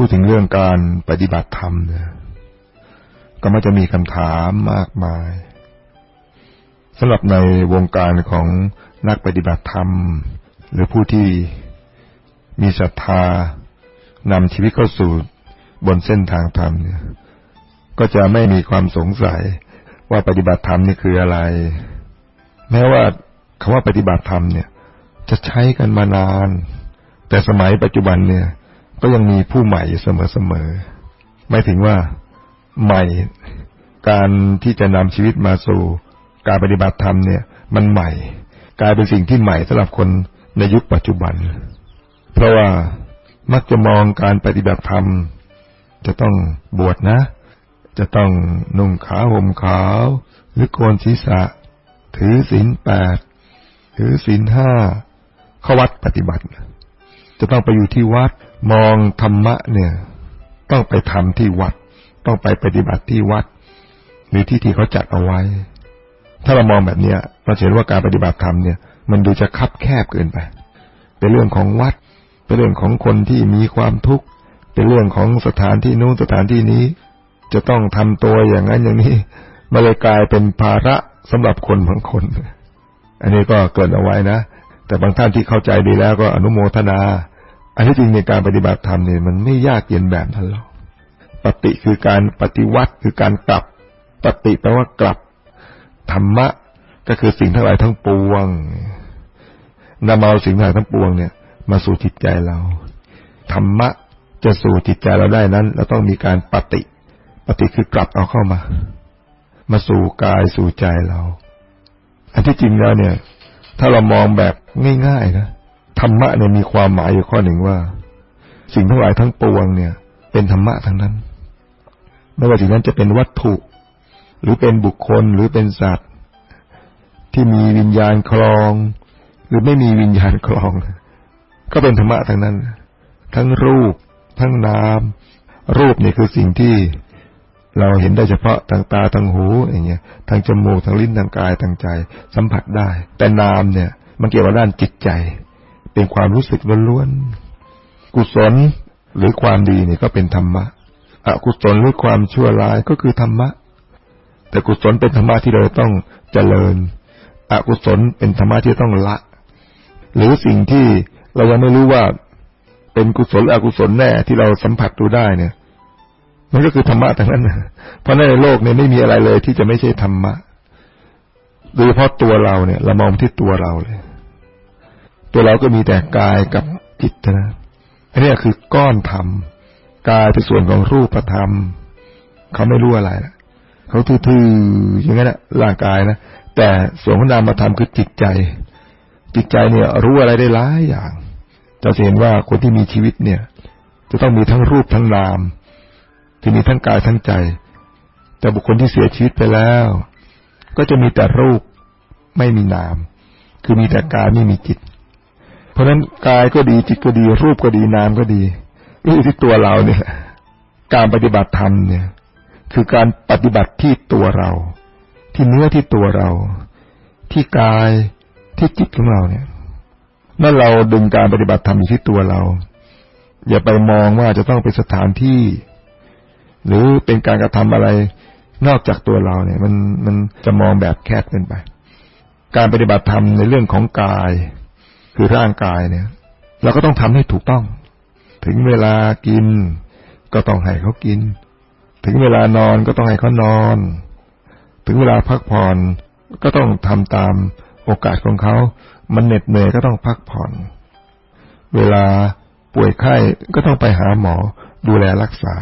พูดถึงเรื่องการปฏิบัติธรรมเนี่ยก็มักจะมีคำถามมากมายสำหรับในวงการของนักปฏิบัติธรรม หรือผู้ที่มีศรัทธานำชีวิตเข้าสู่บนเส้นทางธรรมเนี่ยก็จะไม่มีความสงสัยว่าปฏิบัติธรรมนี่คืออะไร แม้ว่าคำว่าปฏิบัติธรรมเนี่ย จะใช้กันมานาน แต่สมัยปัจจุบันเนี่ย ก็ยังมีผู้ใหม่เสมอๆไม่ถึงว่าใหม่ การที่จะนำชีวิตมาสู่ การปฏิบัติธรรมเนี่ย มันใหม่ กลายเป็นสิ่งที่ใหม่สำหรับคนในยุคปัจจุบัน เพราะว่ามักจะมองการปฏิบัติธรรม จะต้องบวชนะ จะต้องนุ่งขาวห่มขาว หรือโกนศีรษะ ถือศีลแปดถือศีลห้าเข้าวัดปฏิบัติ จะต้องไปอยู่ที่วัด มองธรรมะเนี่ย ต้องไปทำที่วัด ต้องไปปฏิบัติที่วัด หรือที่ที่เขาจัดเอาไว้ ถ้าเรามองแบบเนี้ยเราเห็นว่าการปฏิบัติธรรมเนี่ย มันดูจะคับแคบเกินไป เป็นเรื่องของวัด เป็นเรื่องของคนที่มีความทุกข์เป็นเรื่องของสถานที่นู้นสถานที่นี้ จะต้องทำตัวอย่างนั้นอย่างนี้มาเลยกลายเป็นภาระสำหรับคนบางคน อันนี้ก็เกิดเอาไว้นะแต่บางท่านที่เข้าใจดีแล้วก็อนุโมทนา อันที่จริงในการปฏิบัติธรรมเนี่ยมันไม่ยากเย็นแบบนั้นหรอกปฏิคือการปฏิวัติคือการกลับ ปฏิแปลว่ากลับ ธรรมะ ก็คือสิ่งทั้งหลายทั้งปวงนำเอาสิ่งทั้งหลายทั้งปวงเนี่ย มาสู่จิตใจเรา ธรรมะจะสู่จิตใจเราได้นั้นเราต้องมีการปฏิ ปฏิคือกลับเอาเข้ามา มาสู่กายสู่ใจเรา อันที่จริงแล้วเนี่ย ถ้าเรามองแบบง่ายๆนะ ธรรมะเนี่ยมีความหมายอยู่ข้อหนึ่งว่า สิ่งทั้งหลายทั้งปวงเนี่ย เป็นธรรมะทั้งนั้น ไม่ว่าสิ่งนั้นจะเป็นวัตถุ หรือเป็นบุคคลหรือเป็นสัตว์ ที่มีวิญญาณคลอง หรือไม่มีวิญญาณคลอง ก็เป็นธรรมะทั้งนั้น ทั้งรูป ทั้งนาม รูปเนี่ยคือสิ่งที่เราเห็นได้เฉพาะทางตาทางหูอย่างเงี้ยทางจมูกทางลิ้นทางกายทางใจ สัมผัสได้ แต่นามเนี่ย มันเกี่ยวกับด้านจิตใจ เป็นความรู้สึกล้วนๆกุศลหรือความดีเนี่ยก็เป็นธรรมะอกุศลหรือความชั่วร้ายก็คือธรรมะ แต่กุศลเป็นธรรมะที่เราต้องเจริญ อกุศลเป็นธรรมะที่ต้องละ หรือสิ่งที่เรายังไม่รู้ว่า เป็นกุศลอกุศลแน่ที่เราสัมผัสดูได้เนี่ย มันก็คือธรรมะทั้งนั้นเพราะในโลกเนี่ยไม่มีอะไรเลยที่จะไม่ใช่ธรรมะโดยเฉพาะตัวเราเนี่ย เรามองที่ตัวเราเลย ตัวเราก็มีแต่กายกับจิตนะอันนี้คือก้อนธรรมกายเป็นส่วนของรูปธรรม เขาไม่รู้อะไรนะเขาทื่อๆอย่างนั้นแหละร่างกายนะแต่ส่วนของนามธรรมคือจิตใจ จิตใจเนี่ย รู้อะไรได้หลายอย่างจะเห็นว่าคนที่มีชีวิตเนี่ย จะต้องมีทั้งรูปทั้งนาม ที่มีทั้งกายทั้งใจ แต่บุคคลที่เสียชีวิตไปแล้ว ก็จะมีแต่รูปไม่มีนาม คือมีแต่กายไม่มีจิต เพราะฉะนั้นกายก็ดีจิตก็ดี รูปก็ดีนามก็ดีนี่ที่ตัวเราเนี่ย การปฏิบัติธรรมเนี่ย คือการปฏิบัติที่ตัวเรา ที่เนื้อที่ตัวเรา ที่กายที่จิตของเราเนี่ยเมื่อเราดึงการปฏิบัติธรรมอยู่ที่ตัวเรา อย่าไปมองว่าจะต้องเป็นสถานที่ หรือเป็นการกระทำอะไรนอกจากตัวเราเนี่ย มันมันจะมองแบบแคบเกินไป การปฏิบัติธรรมในเรื่องของกาย คือร่างกายเนี่ย เราก็ต้องทำให้ถูกต้อง ถึงเวลากิน ก็ต้องให้เขากิน ถึงเวลานอนก็ต้องให้เขานอน ถึงเวลาพักผ่อนก็ต้องทำตามโอกาสของเขา มันเหน็ดเหนื่อยก็ต้องพักผ่อน เวลาป่วยไข้ก็ต้องไปหาหมอดูแลรักษา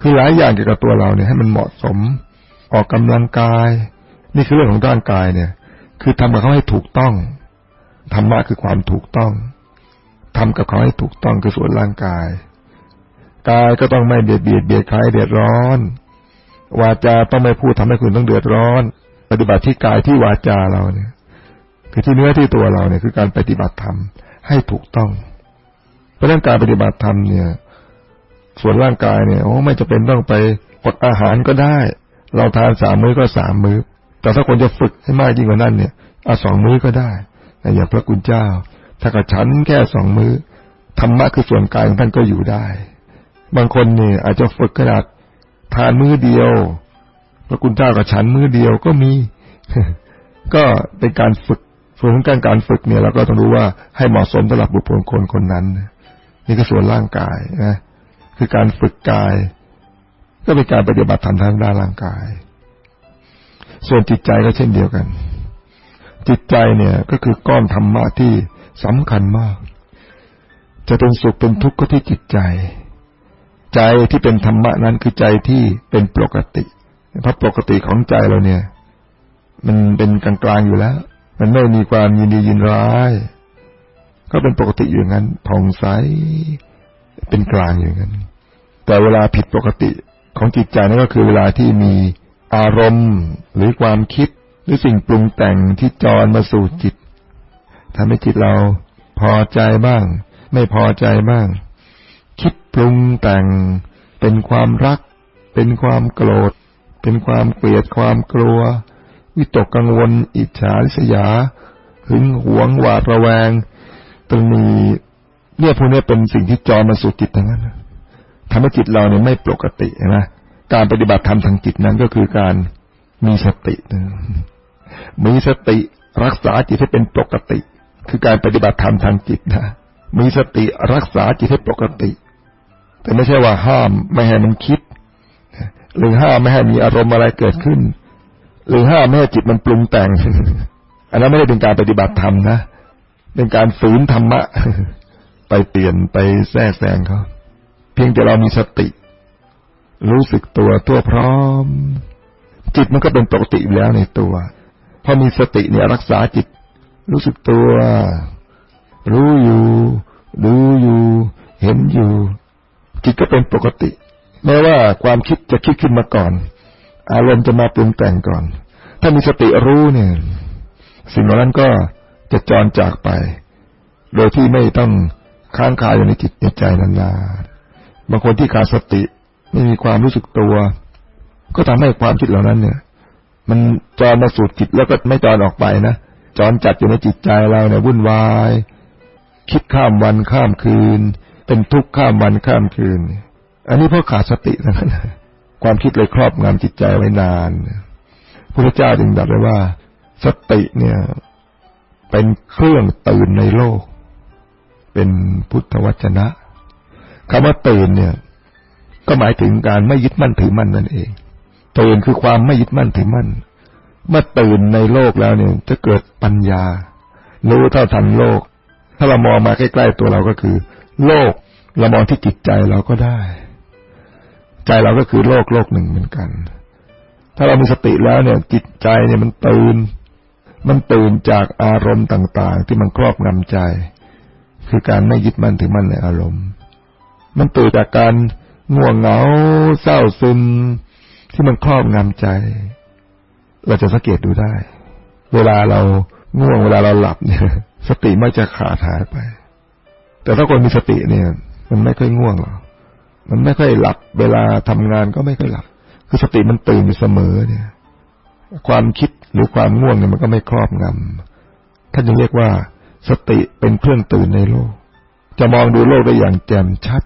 คือหลายอย่างเกี่ยวกับตัวเราเนี่ยให้มันเหมาะสม ออกกำลังกาย นี่คือเรื่องของร่างกายเนี่ย คือทำกับเขาให้ถูกต้อง ธรรมะคือความถูกต้องทำกับเขาให้ถูกต้องคือส่วนร่างกาย กายก็ต้องไม่เบียดเบียดเบียดใครเดือดร้อน วาจาต้องไม่พูดทำให้คุณต้องเดือดร้อน ปฏิบัติที่กายที่วาจาเราเนี่ย คือที่เนื้อที่ตัวเราเนี่ยคือการปฏิบัติธรรมให้ถูกต้อง เพราะนั้นการปฏิบัติธรรมเนี่ย ส่วนร่างกายเนี่ยโอ้ไม่จะเป็นต้องไปอดอาหารก็ได้ เราทานสามมื้อก็สามมื้อ แต่ถ้าคนจะฝึกให้มากยิ่งกว่านั้นเนี่ยเอาสองมื้อก็ได้ อย่างพระคุณเจ้า ถ้ากระฉันแค่สองมื้อธรรมะคือส่วนกายของท่านก็อยู่ได้ บางคนเนี่ยอาจจะฝึกขนาดทานมื้อเดียว พระคุณเจ้ากับฉันมื้อเดียวก็มี ก็เป็นการฝึกส่วนของการการฝึกเนี่ยเราก็ต้องรู้ว่าให้เหมาะสมสำหรับบุคคลคนคนนั้น นี่ก็ส่วนร่างกายนะคือการฝึกกาย ก็เป็นการปฏิบัติธรรมทางด้านร่างกาย ส่วนจิตใจก็เช่นเดียวกัน จิตใจเนี่ย ก็คือก้อนธรรมะที่สำคัญมาก จะเป็นสุขเป็นทุกข์ก็ที่จิตใจ ใจที่เป็นธรรมะนั้นคือใจที่เป็นปกติ เพราะปกติของใจเราเนี่ย มันเป็นกลางๆอยู่แล้ว มันไม่มีความยินดียินร้าย ก็เป็นปกติอยู่งั้นผ่องใสเป็นกลางอยู่งั้น แต่เวลาผิดปกติของจิตใจนั่นก็คือเวลาที่มีอารมณ์หรือความคิด รือสิ่งปรุงแต่งที่จรมาสู่จิตทำให้จิตเราพอใจบ้าง ไม่พอใจบ้าง คิดปรุงแต่ง เป็นความรัก เป็นความโกรธ เป็นความเกลียดความกลัว วิตกกังวล อิจฉาริษยา หึงหวงหวาดระแวงตรงมีเนี่ยพวกนี้เป็นสิ่งที่จอมาสู่จิตทั้งนั้นทำให้จิตเราเนี่ยไม่ปกตินะการปฏิบัติธรรมทางจิตนั้นก็คือการมีสติ มีสติรักษาจิตให้เป็นปกติ คือการปฏิบัติธรรมทางจิตนะมีสติรักษาจิตให้ปกติ แต่ไม่ใช่ว่าห้ามไม่ให้มันคิด หรือห้ามไม่ให้มีอารมณ์อะไรเกิดขึ้น หรือห้ามไม่ให้จิตมันปรุงแต่ง อันนั้นไม่ได้เป็นการปฏิบัติธรรมนะเป็นการฝืนธรรมะ ไปเปลี่ยนไปแทรกแซงเขาเพียงแต่เรามีสติ รู้สึกตัวตัวพร้อม จิตมันก็เป็นปกติแล้วในตัว พอมีสติเนี่ยรักษาจิต รู้สึกตัว รู้อยู่ดูอยู่ เห็นอยู่ จิตก็เป็นปกติ แม้ว่าความคิดจะคิดขึ้นมาก่อน อารมณ์จะมาปรุงแต่งก่อน ถ้ามีสติรู้เนี่ย สิ่งเหล่านั้นก็จะจรจากไป โดยที่ไม่ต้องค้างคาอยู่ในจิตในใจนานๆบางคนที่ขาดสติ ไม่มีความรู้สึกตัว ก็ทำให้ความคิดเหล่านั้นเนี่ย มันจรมาสู่จิตแล้วก็ไม่จรออกไปนะจรจัดอยู่ในจิตใจเราเนี่ยวุ่นวาย คิดข้ามวันข้ามคืน เป็นทุกข์ข้ามวันข้ามคืน อันนี้เพราะขาดสตินะความคิดเลยครอบงำจิตใจไว้นานพระเจ้าจึงตรัสไว้ว่า สติเนี่ย เป็นเครื่องตื่นในโลก เป็นพุทธวจนะคำว่าตื่นเนี่ย ก็หมายถึงการไม่ยึดมั่นถือมั่นนั่นเอง ตื่นคือความไม่ยึดมั่นถือมั่น เมื่อตื่นในโลกแล้วเนี่ย จะเกิดปัญญา รู้เท่าทันโลก ถ้าเรามองมาใกล้ๆตัวเราก็คือ โลกเรามองที่จิตใจเราก็ได้ ใจเราก็คือโลกโลกหนึ่งเหมือนกัน ถ้าเรามีสติแล้วเนี่ย จิตใจเนี่ยมันตื่น มันตื่นจากอารมณ์ต่าง ๆ ที่มันครอบงำใจ คือการไม่ยึดมั่นถือมั่นในอารมณ์ มันตื่นจากการง่วงเหงา เศร้าซึม ที่มันครอบงำใจ เราจะสังเกตดูได้ เวลาเราง่วงเวลาเราหลับเนี่ย สติไม่จะขาดหายไป แต่ถ้าคนมีสติเนี่ย มันไม่ค่อยง่วงหรอกมันไม่ค่อยหลับ เวลาทำงานก็ไม่ค่อยหลับ คือสติมันตื่นอยู่เสมอเนี่ย ความคิดหรือความง่วงเนี่ยมันก็ไม่ครอบงำท่านจึงเรียกว่า สติเป็นเครื่องตื่นในโลก จะมองดูโลกได้อย่างแจ่มชัด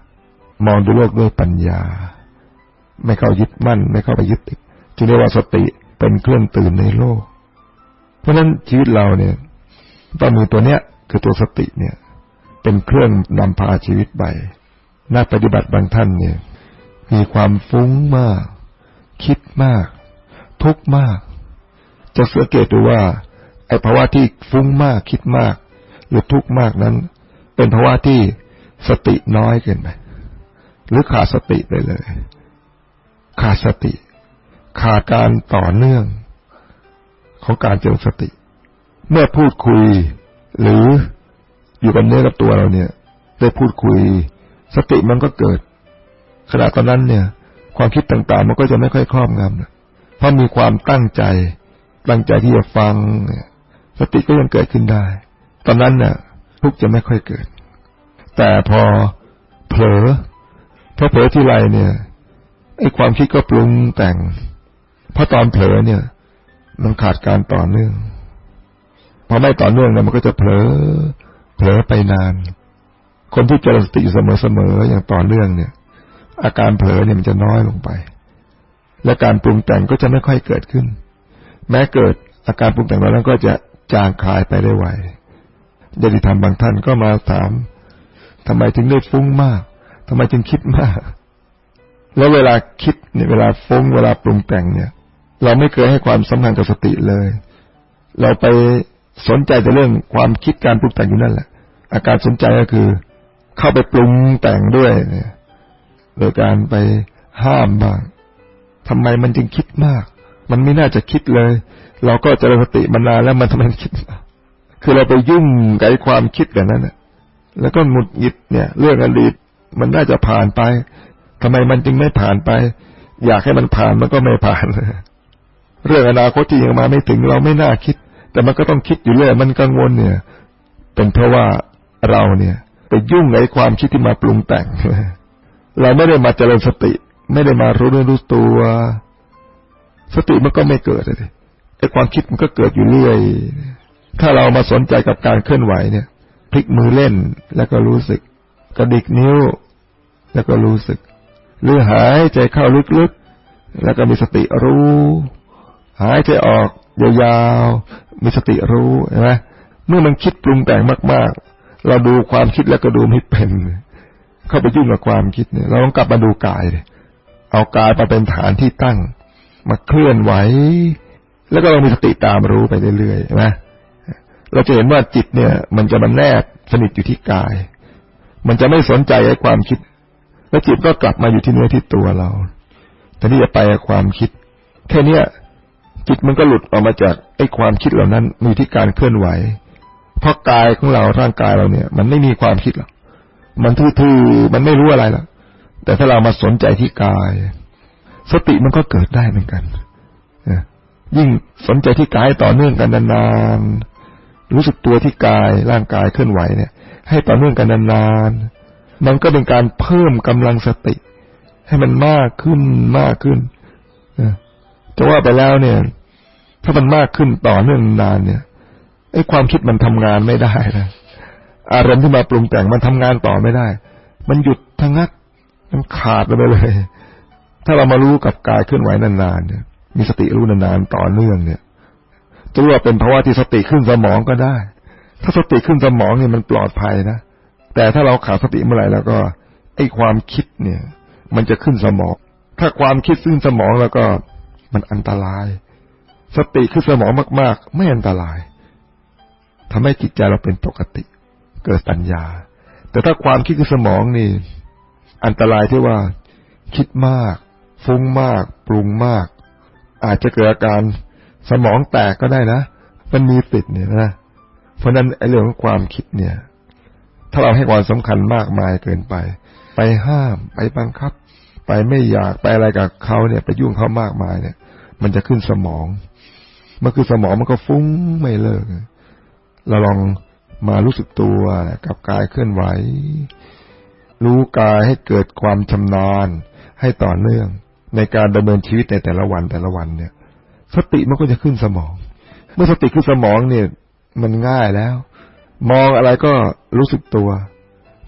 มองดูโลกด้วยปัญญา ไม่เข้ายึดมั่น ไม่เข้าไปยึดติดจึงเรียกว่าสติเป็นเครื่องตื่นในโลก เพราะฉะนั้นชีวิตเราเนี่ยต้องมีตัวเนี้ยคือตัวสติเนี่ย เป็นเครื่องนำพาชีวิตไปนักปฏิบัติบางท่านเนี่ย มีความฟุ้งมาก คิดมาก ทุกมาก จะสังเกตดูว่าไอ้ภาวะที่ฟุ้งมากคิดมาก หรือทุกมากนั้น เป็นภาวะที่สติน้อยเกินไปหรือขาดสติไปเลย ขาดสติ ขาดการต่อเนื่อง ของการเจริญสติ เมื่อพูดคุย หรืออยู่กับเนื้อกับตัวเราเนี่ย ได้พูดคุย สติมันก็เกิดขณะตอนนั้นเนี่ย ความคิดต่างๆ มันก็จะไม่ค่อยครอบงำเพราะมีความตั้งใจ ตั้งใจที่จะฟังเนี่ยสติก็ยังเกิดขึ้นได้ ตอนนั้นเนี่ยทุกจะไม่ค่อยเกิด แต่พอเผลอพอเผลอที่ไรเนี่ย ไอ้ความคิดก็ปรุงแต่งเพราะตอนเผลอเนี่ย มันขาดการต่อเนื่องพอไม่ต่อเนื่องเนี่ยมันก็จะเผลอ เผลอไปนาน คนที่เจริญสติเสมอๆอย่างต่อเนื่องเนี่ย อาการเผลอเนี่ยมันจะน้อยลงไป และการปรุงแต่งก็จะไม่ค่อยเกิดขึ้น แม้เกิดอาการปรุงแต่งเหล่านั้นก็จะจางคลายไปได้ไวญาติธรรมบางท่านก็มาถามทำไมถึงได้ฟุ้งมากทำไมจึงคิดมาก แล้วเวลาคิดเนี่ยเวลาฟุ้งเวลาปรุงแต่งเนี่ย เราไม่เคยให้ความสำคัญกับสติเลย เราไปสนใจแต่เรื่องความคิดการปรุงแต่งอยู่นั่นแหละ อาการสนใจก็คือ เข้าไปปรุงแต่งด้วยเนี่ย โดยการไปห้ามบ้างทำไมมันจึงคิดมาก มันไม่น่าจะคิดเลย เราก็เจริญสติมานานแล้วมันทำไมคิดคือเราไปยุ่งกับความคิดแบบนั้นนะแล้วก็หมุดหงิดเนี่ย เรื่องอดีตมันน่าจะผ่านไป ทำไมมันจึงไม่ผ่านไป อยากให้มันผ่านมันก็ไม่ผ่าน เรื่องอนาคตที่ยังมาไม่ถึงเราไม่น่าคิด แต่มันก็ต้องคิดอยู่เรื่อยมันกังวลเนี่ย เป็นเพราะว่าเราเนี่ยไปยุ่งในความคิดที่มาปรุงแต่ง เราไม่ได้มาเจริญสติ ไม่ได้มารู้เรื่องรู้ตัว สติมันก็ไม่เกิดเลยไอ้ความคิดมันก็เกิดอยู่เรื่อย ถ้าเรามาสนใจกับการเคลื่อนไหวเนี่ยพลิกมือเล่นแล้วก็รู้สึก กระดิกนิ้ว แล้วก็รู้สึก หรือหายใจเข้าลึกๆ แล้วก็มีสติรู้ หายใจออกยาวๆ มีสติรู้ใช่ไหมเมื่อมันคิดปรุงแต่งมาก ๆ เราดูความคิดแล้วก็ดูไม่เป็น เข้าไปยุ่งกับความคิดเนี่ย เราต้องกลับมาดูกายเลยเอากายมาเป็นฐานที่ตั้ง มาเคลื่อนไหว แล้วก็เรามีสติตามรู้ไปเรื่อยๆนะเราจะเห็นว่าจิตเนี่ย มันจะมันแนบสนิทอยู่ที่กาย มันจะไม่สนใจไอ้ความคิด แล้วจิตก็กลับมาอยู่ที่เนื้อที่ตัวเรา แต่นี่จะไปความคิด แค่เนี้ยจิตมันก็หลุดออกมาจากไอ้ความคิดเหล่านั้นมีที่การเคลื่อนไหว เพราะกายของเราร่างกายเราเนี่ย มันไม่มีความคิดหรอก มันทื่อๆ มันไม่รู้อะไรหรอก แต่ถ้าเรามาสนใจที่กาย สติมันก็เกิดได้เหมือนกันยิ่งสนใจที่กายต่อเนื่องกันนานๆ รู้สึกตัวที่กายร่างกายเคลื่อนไหวเนี่ย ให้ต่อเนื่องกันนานๆ มันก็เป็นการเพิ่มกำลังสติ ให้มันมากขึ้นมากขึ้นจะว่าไปแล้วเนี่ย ถ้ามันมากขึ้นต่อเนื่องนานเนี่ยไอ้ความคิดมันทำงานไม่ได้นะอารมณ์ที่มาปรุงแต่งมันทำงานต่อไม่ได้ มันหยุดทั้งนัก มันขาดไปเลย ถ้าเรามารู้กับกายเคลื่อนไหวนานๆเนี่ย มีสติรู้นานๆต่อเนื่องเนี่ยจะว่าเป็นภาวะที่สติขึ้นสมองก็ได้ ถ้าสติขึ้นสมองเนี่ยมันปลอดภัยนะ แต่ถ้าเราขาดสติเมื่อไหร่แล้วก็ไอ้ความคิดเนี่ย มันจะขึ้นสมอง ถ้าความคิดขึ้นสมองแล้วก็มันอันตราย สติขึ้นสมองมาก ๆ ไม่อันตรายทำให้จิตใจเราเป็นปกติ เกิดปัญญา แต่ถ้าความคิดคือสมองนี่ อันตรายที่ว่า คิดมาก ฟุ้งมาก ปรุงมาก อาจจะเกิดอาการสมองแตกก็ได้นะ มันมีติดเนี่ยนะ เพราะนั้นไอ้เรื่องของความคิดเนี่ย ถ้าเราให้ความสำคัญมากมายเกินไป ไปห้าม ไปบังคับ ไปไม่อยากไปอะไรกับเขาเนี่ย ไปยุ่งเขามากมายเนี่ย มันจะขึ้นสมองเมื่อคือสมองมันก็ฟุ้งไม่เลิกเราลองมารู้สึกตัวกับกายเคลื่อนไหว รู้กายให้เกิดความชำนาญ ให้ต่อเนื่อง ในการดำเนินชีวิตในแต่ละวันแต่ละวันเนี่ย สติมันก็จะขึ้นสมอง เมื่อสติขึ้นสมองเนี่ย มันง่ายแล้ว มองอะไรก็รู้สึกตัว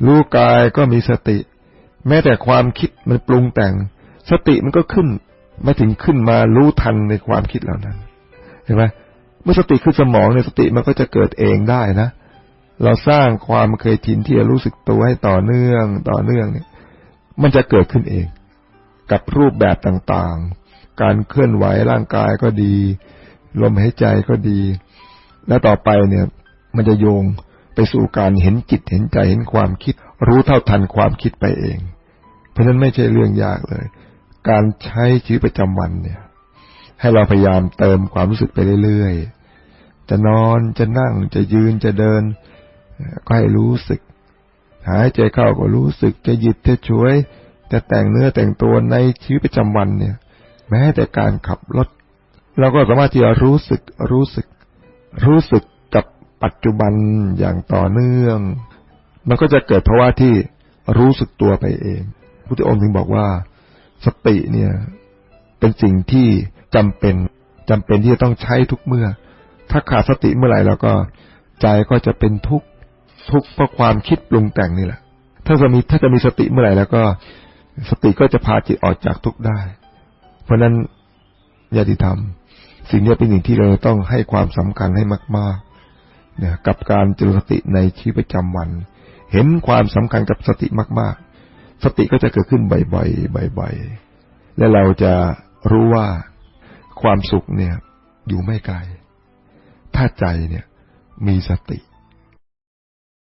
รู้กายก็มีสติ แม้แต่ความคิดมันปรุงแต่ง สติมันก็ขึ้นมาถึงขึ้นมารู้ทันในความคิดเหล่านั้น เห็นไหมเมื่อสติขึ้นสมองในสติมันก็จะเกิดเองได้นะ เราสร้างความเคยชินที่จะรู้สึกตัวให้ต่อเนื่องต่อเนื่องเนี่ย มันจะเกิดขึ้นเอง กับรูปแบบต่างๆ การเคลื่อนไหวร่างกายก็ดี ลมหายใจก็ดี และต่อไปเนี่ย มันจะโยงไปสู่การเห็นจิตเห็นใจเห็นความคิด รู้เท่าทันความคิดไปเอง เพราะนั้นไม่ใช่เรื่องยากเลย การใช้ชีวิตประจำวันเนี่ย ให้เราพยายามเติมความรู้สึกไปเรื่อยๆ จะนอนจะนั่งจะยืนจะเดิน ก็ให้รู้สึก หายใจเข้าก็รู้สึกจะหยิบจะช่วย จะแต่งเนื้อแต่งตัวในชีวิตประจำวันเนี่ย แม้แต่การขับรถเราก็สามารถที่จะรู้สึกรู้สึก รู้สึก ปัจจุบันอย่างต่อเนื่อง มันก็จะเกิดภาวะที่รู้สึกตัวไปเองพุทธองค์ถึงบอกว่า สติเนี่ย เป็นสิ่งที่จำเป็นจำเป็นที่จะต้องใช้ทุกเมื่อ ถ้าขาดสติเมื่อไหร่แล้วก็ใจก็จะเป็นทุกข์ทุกข์เพราะความคิดปรุงแต่งนี่แหละ ถ้าจะมีถ้าจะมีสติเมื่อไหร่แล้วก็ สติก็จะพาจิตออกจากทุกข์ได้ เพราะนั้นญาติธรรม สิ่งนี้เป็นสิ่งที่เราต้องให้ความสำคัญให้มาก ๆ นะกับการเจริญสติในชีวิตประจำวัน เห็นความสำคัญกับสติมาก ๆ สติก็จะเกิดขึ้นบ่อยๆบ่อยๆและเราจะรู้ว่าความสุขเนี่ยอยู่ไม่ไกล ถ้าใจเนี่ยมีสติ